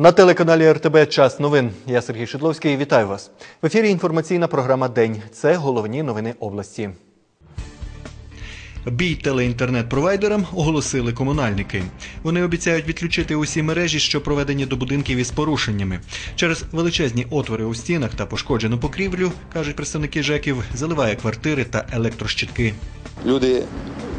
На телеканалі РТБ Час новин. Я Сергій Шидловський. Вітаю вас. В ефірі інформаційна програма День. Це головні новини області. Бій телеінтернет-провайдерам оголосили комунальники. Вони обіцяють відключити усі мережі, що проведені до будинків із порушеннями. Через величезні отвори у стінах та пошкоджену покрівлю, кажуть представники ЖЕКів, заливає квартири та електрощитки. Люди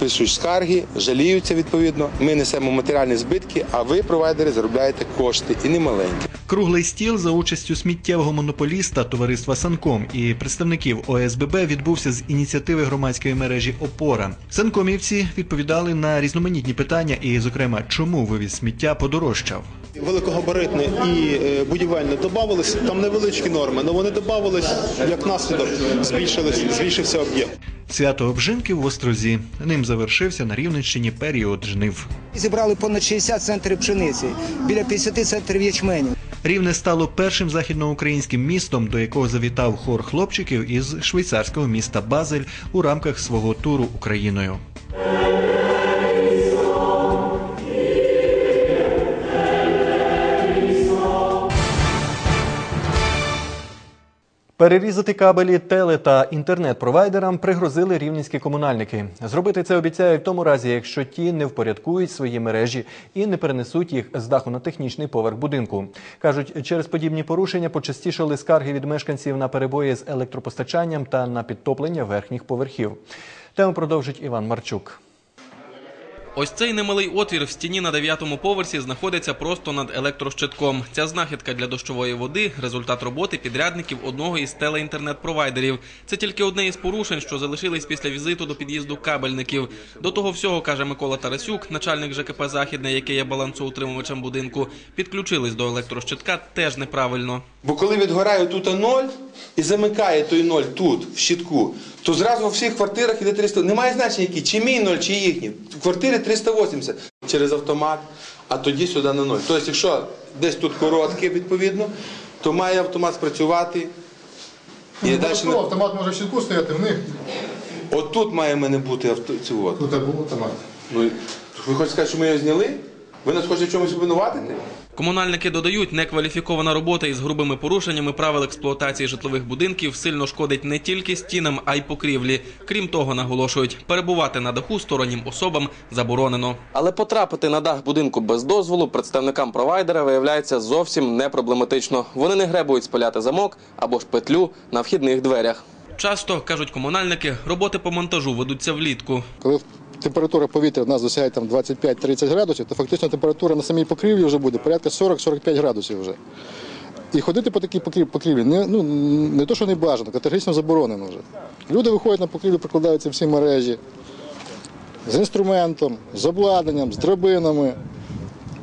пишуть скарги, жаліються відповідно. Ми несемо матеріальні збитки, а ви, провайдери, заробляєте кошти і немаленькі. Круглий стіл за участю сміттєвого монополіста товариства Санком і представників ОСББ відбувся з ініціативи громадської мережі Опора. Санкомівці відповідали на різноманітні питання, і, зокрема, чому вивіз сміття подорожчав. Великогабаритне і е, будівельне додавалися. Там невеличкі норми, але вони додавались, як наслідок збільшились, збільшився об'єм. Свято обжинки в Острозі. Ним завершився на Рівненщині період жнив. Зібрали понад 60 центрів пшениці, біля 50 центрів ячменю. Рівне стало першим західноукраїнським містом, до якого завітав хор хлопчиків із швейцарського міста Базель у рамках свого туру Україною. Перерізати кабелі теле та інтернет-провайдерам пригрозили рівненські комунальники. Зробити це обіцяють в тому разі, якщо ті не впорядкують свої мережі і не перенесуть їх з даху на технічний поверх будинку. кажуть, через подібні порушення почастішали скарги від мешканців на перебої з електропостачанням та на підтоплення верхніх поверхів. Тему продовжить Іван Марчук. Ось цей немалий отвір в стіні на дев'ятому поверсі знаходиться просто над електрощитком. Ця знахідка для дощової води результат роботи підрядників одного із телеінтернет-провайдерів. Це тільки одне із порушень, що залишились після візиту до під'їзду кабельників. До того всього каже Микола Тарасюк, начальник ЖКП Західне, який є балансоутримувачем будинку. Підключились до електрощитка теж неправильно. Бо коли відгорає тут ноль і замикає той ноль тут, в щитку, то зразу у всіх квартирах іде 300. Немає значення, які, чи мій ноль, чи їхні. В квартирі 380 через автомат, а тоді сюди на ноль. Тобто, якщо десь тут коротке, відповідно, то має автомат спрацювати. І Ну, далі Що, автомат може в щитку стояти, в них Отут має в мене бути авто. Тут був автомат. Ну, ви хочете сказати, що ми його зняли? Ви нас хочете в чомусь обвинуватити? Комунальники додають, некваліфікована робота із грубими порушеннями правил експлуатації житлових будинків сильно шкодить не тільки стінам, а й покрівлі. Крім того, наголошують, перебувати на даху стороннім особам заборонено. Але потрапити на дах будинку без дозволу представникам провайдера виявляється зовсім не проблематично. Вони не гребують спаляти замок або ж петлю на вхідних дверях. Часто кажуть комунальники, роботи по монтажу ведуться влітку. Коли температура повітря в нас досягає там 25-30 градусів, то фактично температура на самій покрівлі вже буде порядка 40-45 градусів вже. І ходити по такій покрівлі не, ну, не то, що не бажано, категорично заборонено вже. Люди виходять на покрівлю, прикладаються всі мережі з інструментом, з обладнанням, з драбинами.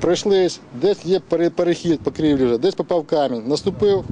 Пройшлись, десь є перехід покрівлі вже, десь попав камінь, наступив,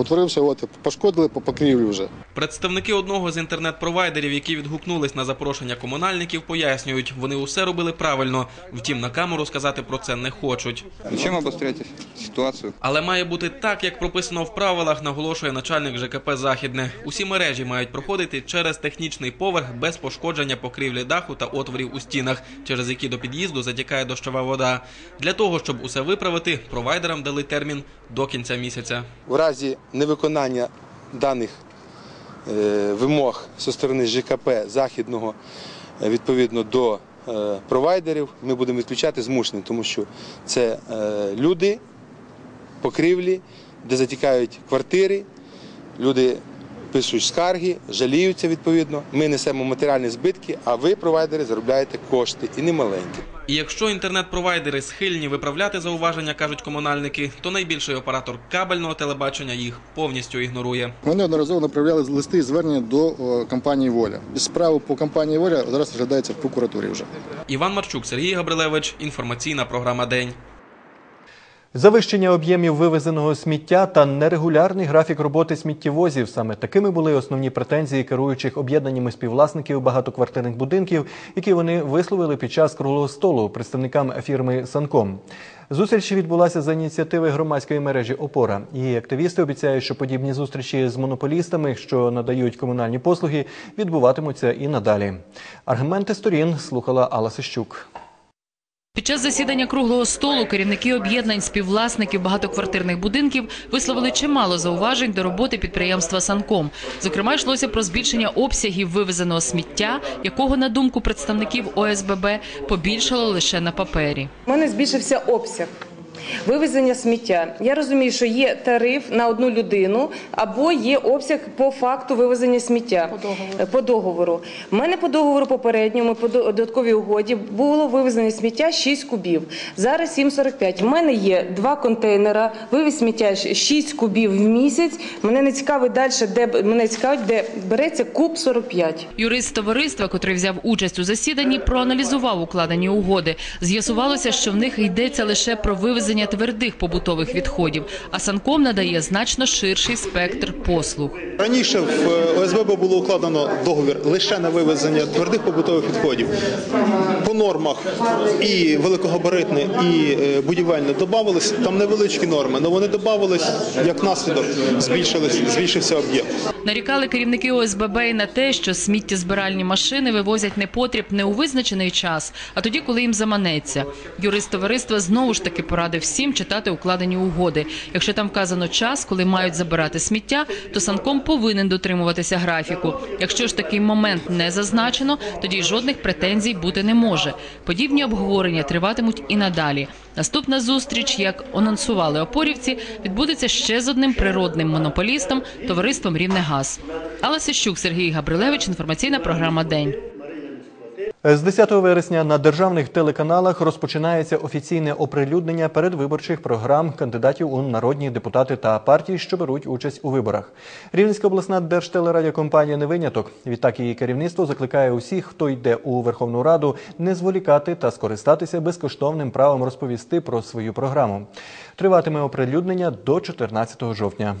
утворився, от, пошкодили по покрівлі вже. Представники одного з інтернет-провайдерів, які відгукнулись на запрошення комунальників, пояснюють, вони усе робили правильно. Втім, на камеру сказати про це не хочуть. Зачем обострять ситуацию? Але має бути так, як прописано в правилах, наголошує начальник ЖКП Західне. Усі мережі мають проходити через технічний поверх без пошкодження покрівлі даху та отворів у стінах, через які до під'їзду затікає дощова вода. Для того щоб усе виправити, провайдерам дали термін до кінця місяця. В разі невиконання даних е, вимог зі сторони ЖКП західного е, відповідно до е, провайдерів, ми будемо відключати змушені, тому що це люди, покрівлі, де затікають квартири, люди пишуть скарги, жаліються відповідно. Ми несемо матеріальні збитки, а ви, провайдери, заробляєте кошти і не маленькі. І якщо інтернет-провайдери схильні виправляти зауваження, кажуть комунальники, то найбільший оператор кабельного телебачення їх повністю ігнорує. Ми неодноразово направляли листи і звернення до компанії Воля. Справа по компанії Воля зараз розглядається в прокуратурі вже. Іван Марчук, Сергій Габрилевич. Інформаційна програма День. Завищення об'ємів вивезеного сміття та нерегулярний графік роботи сміттєвозів саме такими були основні претензії керуючих об'єднаннями співвласників багатоквартирних будинків, які вони висловили під час круглого столу представникам фірми Санком. Зустріч відбулася за ініціативи громадської мережі Опора. Її активісти обіцяють, що подібні зустрічі з монополістами, що надають комунальні послуги, відбуватимуться і надалі. Аргументи сторін слухала Алла Сищук. Під час засідання круглого столу керівники об'єднань співвласників багатоквартирних будинків висловили чимало зауважень до роботи підприємства Санком. Зокрема, йшлося про збільшення обсягів вивезеного сміття, якого, на думку представників ОСББ, побільшало лише на папері. У мене збільшився обсяг. Вивезення сміття. Я розумію, що є тариф на одну людину або є обсяг по факту вивезення сміття по договору. По договору. У мене по договору попередньому, по додатковій угоді, було вивезення сміття 6 кубів. Зараз 7,45. У мене є два контейнера, вивіз сміття 6 кубів в місяць. Мене не цікавить далі, де б- мене цікавить, де береться куб 45. Юрист товариства, котрий взяв участь у засіданні, проаналізував укладені угоди. З'ясувалося, що в них йдеться лише про вивезення твердих побутових відходів, а Санком надає значно ширший спектр послуг. Раніше в е, ОСББ було укладено договір лише на вивезення твердих побутових відходів. Нормах і великогабаритне, і е, будівельне додавались. Там невеличкі норми, але вони додавались, як наслідок збільшився об'єм. Нарікали керівники ОСББ і на те, що сміттєзбиральні машини вивозять непотріб не у визначений час, а тоді, коли їм заманеться. Юрист товариства знову ж таки порадив всім читати укладені угоди. Якщо там вказано час, коли мають забирати сміття, то санком повинен дотримуватися графіку. Якщо ж такий момент не зазначено, тоді жодних претензій бути не може. Подібні обговорення триватимуть і надалі. Наступна зустріч, як анонсували опорівці, відбудеться ще з одним природним монополістом товариством Рівнегаз. Алла Сищук, Сергій Габрилевич. Інформаційна програма День. З 10 вересня на державних телеканалах розпочинається офіційне оприлюднення передвиборчих програм кандидатів у народні депутати та партії, що беруть участь у виборах. Рівненська обласна держтелерадіокомпанія не виняток. Відтак її керівництво закликає усіх, хто йде у Верховну Раду, не зволікати та скористатися безкоштовним правом розповісти про свою програму. Триватиме оприлюднення до 14 жовтня.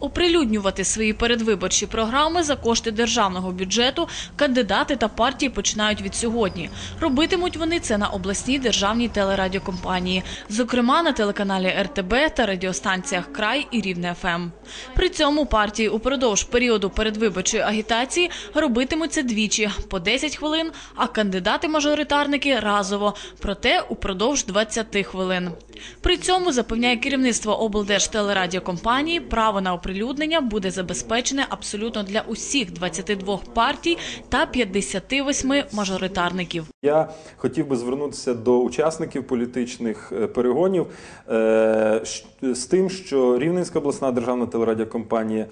Оприлюднювати свої передвиборчі програми за кошти державного бюджету кандидати та партії починають від сьогодні. Робитимуть вони це на обласній державній телерадіокомпанії, зокрема на телеканалі РТБ та радіостанціях Край і Рівне ФМ. При цьому партії упродовж періоду передвиборчої агітації робитимуть це двічі по 10 хвилин, а кандидати-мажоритарники разово, проте упродовж 20 хвилин. При цьому запевняє керівництво облдержтелерадіокомпанії, право на оприлюднення буде забезпечене абсолютно для усіх 22 партій та 58 мажоритарників. Я хотів би звернутися до учасників політичних е, перегонів е, з тим, що Рівненська обласна державна телерадіокомпанія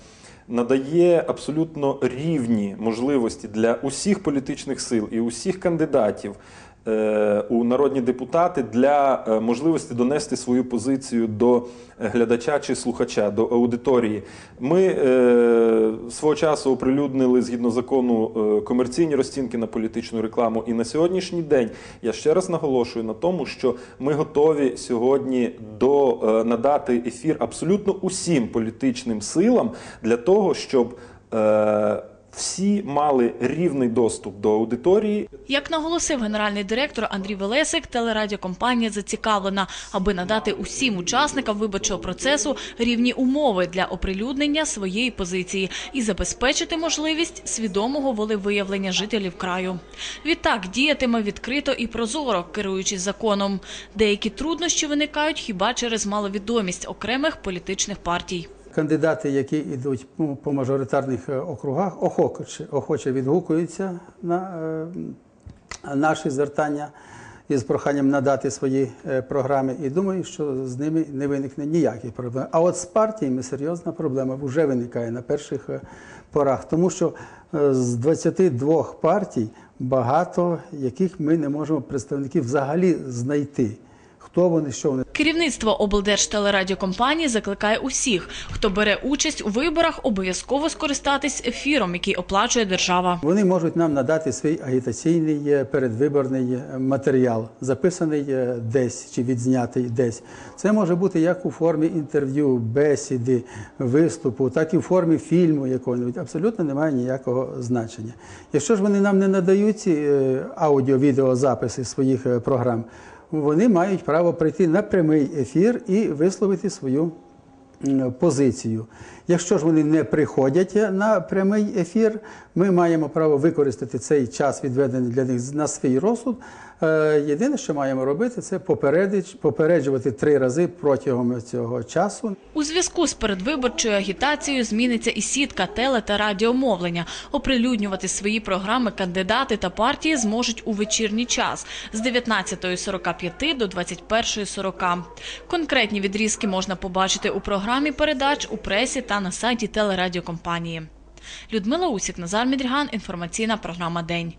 надає абсолютно рівні можливості для усіх політичних сил і усіх кандидатів. Е, У народні депутати для е, можливості донести свою позицію до глядача чи слухача, до аудиторії. Ми е, свого часу оприлюднили згідно закону комерційні розцінки на політичну рекламу. І на сьогоднішній день я ще раз наголошую на тому, що ми готові сьогодні до надати ефір абсолютно усім політичним силам для того, щоб всі мали рівний доступ до аудиторії. Як наголосив генеральний директор Андрій Велесик, телерадіокомпанія зацікавлена, аби надати усім учасникам виборчого процесу рівні умови для оприлюднення своєї позиції і забезпечити можливість свідомого волевиявлення жителів краю. Відтак діятиме відкрито і прозоро, керуючись законом. Деякі труднощі виникають хіба через маловідомість окремих політичних партій. Кандидати, які йдуть по- мажоритарних е, округах, охоче, охоче відгукуються на е, наші звертання із проханням надати свої е, програми. І думаю, що з ними не виникне ніяких проблем. А от з партіями серйозна проблема вже виникає на перших порах, тому що з 22 партій багато яких ми не можемо представників взагалі знайти. Хто вони, що вони. Керівництво облдержтелерадіокомпанії закликає усіх, хто бере участь у виборах, обов'язково скористатись ефіром, який оплачує держава. Вони можуть нам надати свій агітаційний е, передвиборний е, матеріал, записаний е, десь чи відзнятий десь. Це може бути як у формі інтерв'ю, бесіди, виступу, так і в формі фільму якого-небудь. Абсолютно немає ніякого значення. Якщо ж вони нам не надають ці аудіо-відеозаписи своїх програм, вони мають право прийти на прямий ефір і висловити свою позицію. Якщо ж вони не приходять на прямий ефір, ми маємо право використати цей час, відведений для них на свій розсуд, Єдине, що маємо робити, це попереджувати три рази протягом цього часу. У зв'язку з передвиборчою агітацією зміниться і сітка теле та радіомовлення. Оприлюднювати свої програми кандидати та партії зможуть у вечірній час з 19.45 до 21.40. Конкретні відрізки можна побачити у програмі передач у пресі та на сайті телерадіокомпанії. Людмила Усік, Назар Мідріган. Інформаційна програма День.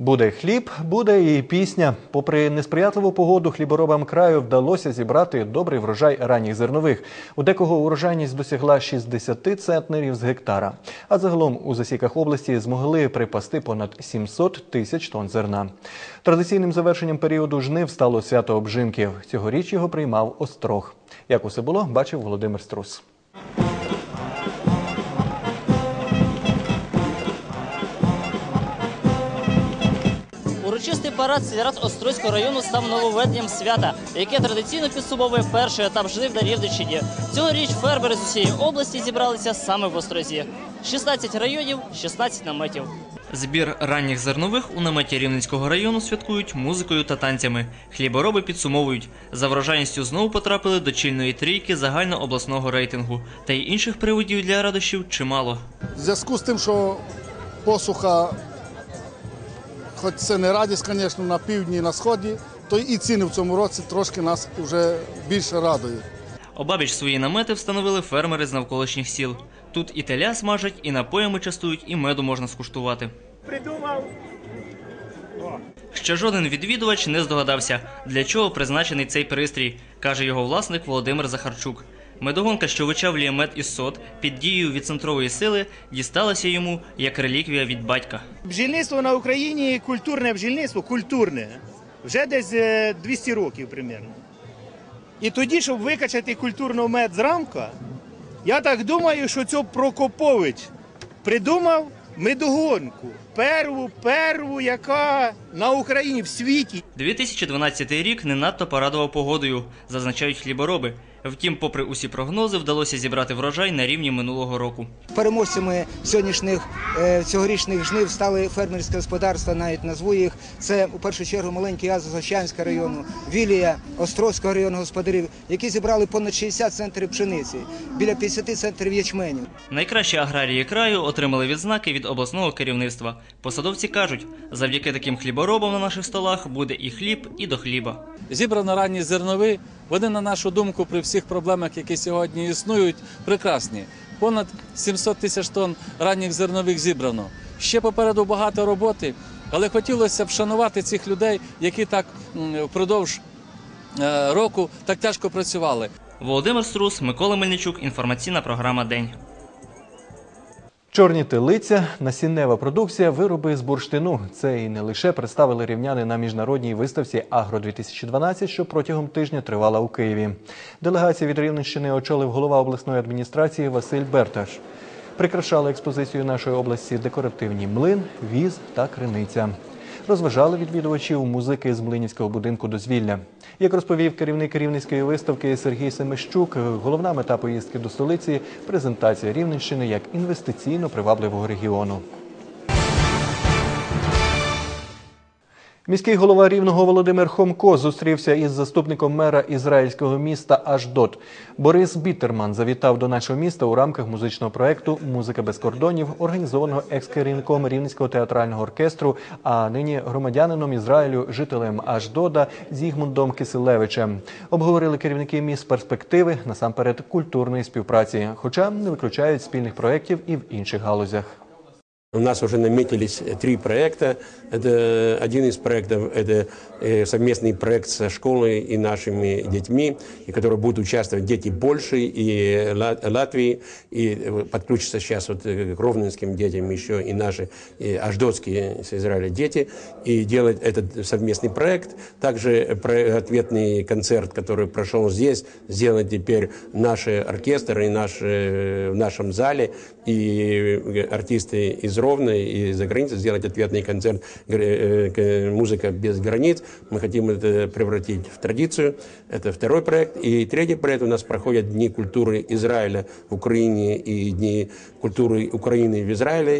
Буде хліб, буде і пісня. Попри несприятливу погоду, хліборобам краю вдалося зібрати добрий врожай ранніх зернових. У декого урожайність досягла 60 центнерів з гектара. А загалом у засіках області змогли припасти понад 700 тисяч тонн зерна. Традиційним завершенням періоду жнив стало свято обжинків. Цьогоріч його приймав Острог. Як усе було, бачив Володимир Струс. Парад сільрад Острозького району став нововведенням свята, яке традиційно підсумовує перший етап жнив на Рівненщині. Цьогоріч фермери з усієї області зібралися саме в Острозі. 16 районів, 16 наметів. Збір ранніх зернових у наметі Рівненського району святкують музикою та танцями. Хлібороби підсумовують, за врожайністю знову потрапили до чільної трійки загальнообласного рейтингу. Та й інших приводів для радощів чимало. В зв'язку з тим, що посуха, хоч це не радість, звісно, на півдні і на сході, то і ціни в цьому році трошки нас вже більше радують. Обабіч свої намети встановили фермери з навколишніх сіл. Тут і теля смажать, і напоями частують, і меду можна скуштувати. Придумав. Ще жоден відвідувач не здогадався, для чого призначений цей пристрій, каже його власник Володимир Захарчук. Медогонка, що вичавлює мед із сот, під дією відцентрової сили, дісталася йому як реліквія від батька. Бджільництво на Україні культурне бджільництво, культурне. Вже десь е, 200 років примерно. І тоді, щоб викачати культурно мед з рамка, я так думаю, що це Прокопович придумав медогонку. Перву, перву, яка на Україні в світі. 2012 рік не надто порадував погодою, зазначають хлібороби. Втім, попри усі прогнози, вдалося зібрати врожай на рівні минулого року. Переможцями сьогоднішніх е, цьогорічних жнив стали фермерські господарства, навіть назву їх. Це у першу чергу маленький Азов-Ощанського району, Вілія, Острозького району господарів, які зібрали понад 60 центрів пшениці, біля 50 центрів ячменю. Найкращі аграрії краю отримали відзнаки від обласного керівництва. Посадовці кажуть, завдяки таким хліборобам на наших столах буде і хліб, і до хліба. Зібрано ранні зернові. Вони, на нашу думку, при всіх проблемах, які сьогодні існують, прекрасні. Понад 700 тисяч тонн ранніх зернових зібрано. Ще попереду багато роботи, але хотілося б шанувати цих людей, які так впродовж е, року так тяжко працювали. Володимир Струс, Микола Мельничук, інформаційна програма День. Чорні телиця, насіннева продукція, вироби з бурштину. Це і не лише представили рівняни на міжнародній виставці Агро-2012, що протягом тижня тривала у Києві. Делегація від Рівненщини очолив голова обласної адміністрації Василь Берташ. Прикрашали експозицію нашої області декоративні млин, віз та криниця. Розважали відвідувачів музики з Млинівського будинку дозвілля. Як розповів керівник рівненської виставки Сергій Семищук, головна мета поїздки до столиці презентація Рівненщини як інвестиційно привабливого регіону. Міський голова Рівного Володимир Хомко зустрівся із заступником мера ізраїльського міста Аждот. Борис Бітерман завітав до нашого міста у рамках музичного проекту Музика без кордонів, організованого екс-керівником Рівненського театрального оркестру, а нині громадянином Ізраїлю, жителем Аждода Зігмундом Киселевичем. Обговорили керівники міст перспективи насамперед культурної співпраці, хоча не виключають спільних проєктів і в інших галузях. У нас уже наметились три проекта. Это один из проектов – это э, совместный проект со школой и нашими детьми, и который будут участвовать дети Польши и Ла- Латвии, и э, подключатся сейчас вот э, к ровненским детям еще и наши и аждотские с Израиля дети, и делать этот совместный проект. Также ответный концерт, который прошел здесь, сделать теперь наш оркестр и наш, э, в нашем зале, и э, артисты из Ровно и за границей сделать ответный концерт э, «Музыка без границ». Мы хотим это превратить в традицию. Это второй проект. И третий проект у нас проходят Дни культуры Израиля в Украине и Дни культуры Украины в Израиле.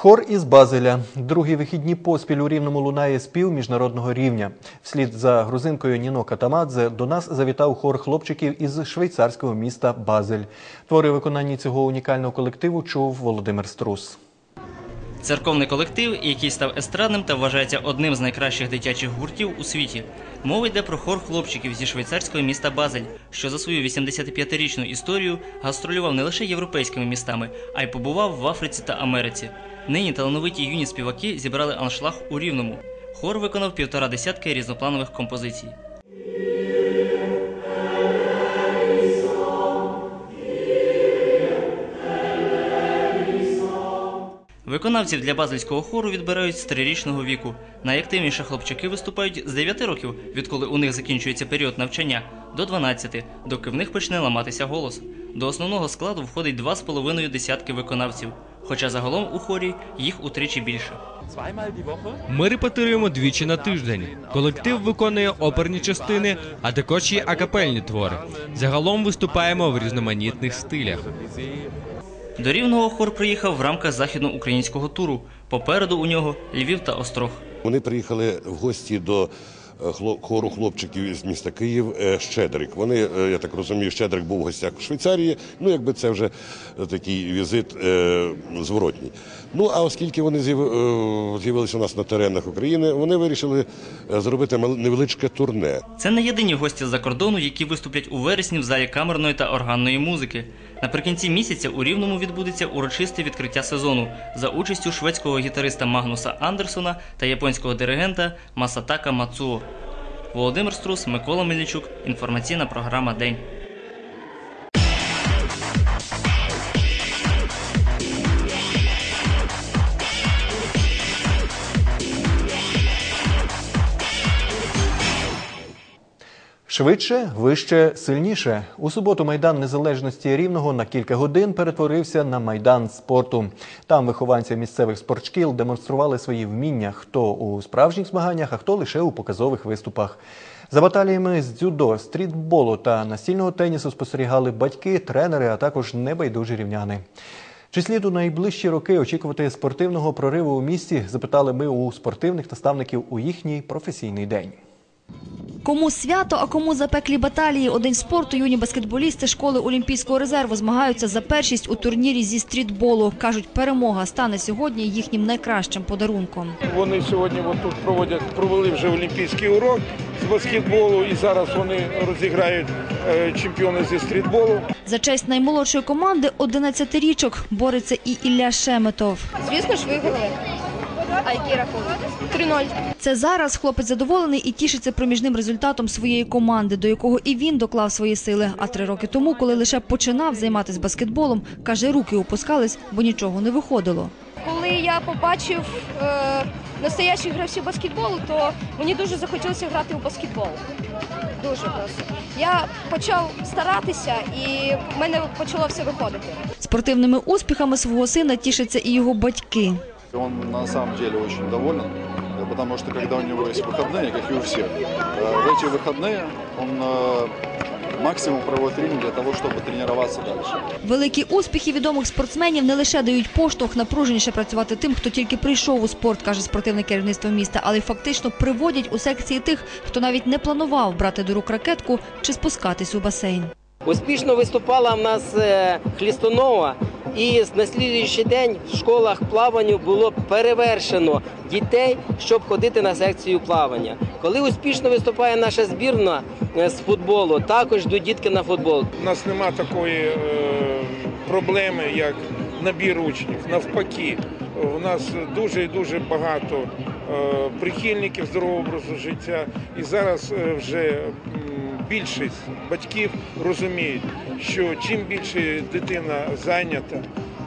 Хор із Базеля. Другі вихідні поспіль у Рівному лунає спів міжнародного рівня. Вслід за грузинкою Ніно Катамадзе до нас завітав хор хлопчиків із швейцарського міста Базель. Твори виконання цього унікального колективу чув Володимир Струс. Церковний колектив, який став естрадним та вважається одним з найкращих дитячих гуртів у світі. Мова йде про хор хлопчиків зі швейцарського міста Базель, що за свою 85-річну історію гастролював не лише європейськими містами, а й побував в Африці та Америці. Нині талановиті юні співаки зібрали аншлаг у Рівному. Хор виконав півтора десятки різнопланових композицій. Виконавців для базельського хору відбирають з трирічного віку. Найактивніші хлопчаки виступають з 9 років, відколи у них закінчується період навчання, до 12, доки в них почне ламатися голос. До основного складу входить два з половиною десятки виконавців. Хоча загалом у хорі їх утричі більше. Ми репетируємо двічі на тиждень. Колектив виконує оперні частини, а також є акапельні твори. Загалом виступаємо в різноманітних стилях. До Рівного хор приїхав в рамках західноукраїнського туру. Попереду у нього Львів та Острог. Вони приїхали в гості до хору хлопчиків із міста Київ е, Щедрик. Вони, е, я так розумію, Щедрик був в гостях у Швейцарії. Ну, якби це вже такий візит е, зворотній. Ну а оскільки вони е, з'явилися у нас на теренах України, вони вирішили е, зробити невеличке турне. Це не єдині гості з-за кордону, які виступлять у вересні в залі камерної та органної музики. Наприкінці місяця у Рівному відбудеться урочисте відкриття сезону за участю шведського гітариста Магнуса Андерсона та японського диригента Масатака Мацуо. Володимир Струс, Микола Мельничук. Інформаційна програма День. Швидше, вище, сильніше. У суботу майдан незалежності рівного на кілька годин перетворився на майдан спорту. Там вихованці місцевих спортшкіл демонстрували свої вміння, хто у справжніх змаганнях, а хто лише у показових виступах. За баталіями з дзюдо, стрітболу та настільного тенісу спостерігали батьки, тренери, а також небайдужі рівняни. Чи слід у найближчі роки очікувати спортивного прориву у місті? Запитали ми у спортивних наставників у їхній професійний день. Кому свято, а кому запеклі баталії. У день спорту юні баскетболісти школи Олімпійського резерву змагаються за першість у турнірі зі стрітболу. Кажуть, перемога стане сьогодні їхнім найкращим подарунком. Вони сьогодні от тут проводять, провели вже олімпійський урок з баскетболу, і зараз вони розіграють е, чемпіони зі стрітболу. За честь наймолодшої команди 11-річок бореться і Ілля Шеметов. Звісно ж, виграли. А який рахунок? 3-0. Це зараз хлопець задоволений і тішиться проміжним результатом своєї команди, до якого і він доклав свої сили. А три роки тому, коли лише починав займатися баскетболом, каже, руки опускались, бо нічого не виходило. Коли я побачив е, настоящих гравців баскетболу, то мені дуже захотілося грати у баскетбол. Дуже просто. Я почав старатися і в мене почало все виходити. Спортивними успіхами свого сина тішаться і його батьки. Он на самом деле очень доволен, э, потому что когда у него есть выходные, как и у всех, э, в эти выходные он э, максимум проводит время для того, чтобы тренироваться дальше. Великі успіхи відомих спортсменів не лише дають поштовх напруженіше працювати тим, хто тільки прийшов у спорт, каже спортивне керівництво міста, але й фактично приводять у секції тих, хто навіть не планував брати до рук ракетку чи спускатись у басейн. Успішно виступала в нас е, Хлістонова, і на слідуючий день в школах плаванню було перевершено дітей, щоб ходити на секцію плавання. Коли успішно виступає наша збірна е, з футболу, також йдуть дітки на футбол. У нас нема такої е, проблеми, як набір учнів. Навпаки, у нас дуже і дуже багато е, прихильників здорового образу життя. І зараз вже більшість батьків розуміють, що чим більше дитина зайнята,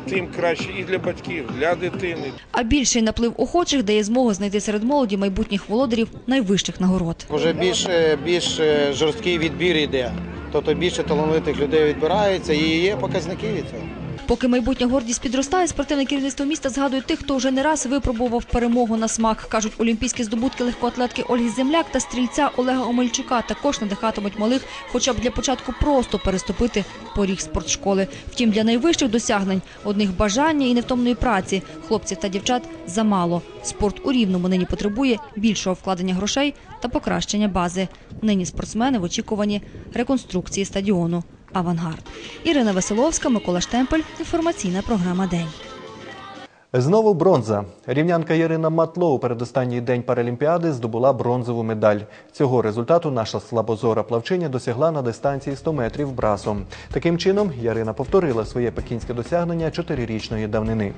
тим краще і для батьків, для дитини. А більший наплив охочих дає змогу знайти серед молоді майбутніх володарів найвищих нагород. Вже більш, більш жорсткий відбір йде. Тобто більше талановитих людей відбирається і є показники від цього. Поки майбутня гордість підростає, спортивне керівництво міста згадує тих, хто вже не раз випробував перемогу на смак. Кажуть, олімпійські здобутки легкоатлетки Ольги Земляк та стрільця Олега Омельчука також надихатимуть малих, хоча б для початку просто переступити поріг спортшколи. Втім, для найвищих досягнень одних бажання і невтомної праці хлопців та дівчат замало. Спорт у рівному нині потребує більшого вкладення грошей та покращення бази. Нині спортсмени в очікуванні реконструкції стадіону Авангард. Ірина Веселовська, Микола Штемпель. Інформаційна програма День. Знову бронза. Рівнянка Ярина Матло у передостанній день Паралімпіади здобула бронзову медаль. Цього результату наша слабозора плавчиня досягла на дистанції 100 метрів брасом. Таким чином, Ярина повторила своє пекінське досягнення чотирирічної давнини.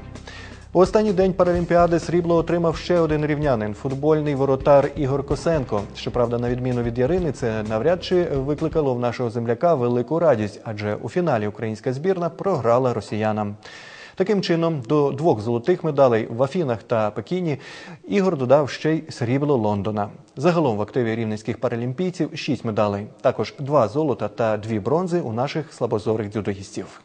У останній день Паралімпіади срібло отримав ще один рівнянин футбольний воротар Ігор Косенко. Щоправда, на відміну від Ярини, це навряд чи викликало в нашого земляка велику радість, адже у фіналі українська збірна програла росіянам. Таким чином, до двох золотих медалей в Афінах та Пекіні Ігор додав ще й срібло Лондона. Загалом в активі рівненських паралімпійців шість медалей, також два золота та дві бронзи у наших слабозорих дзюдоїстів.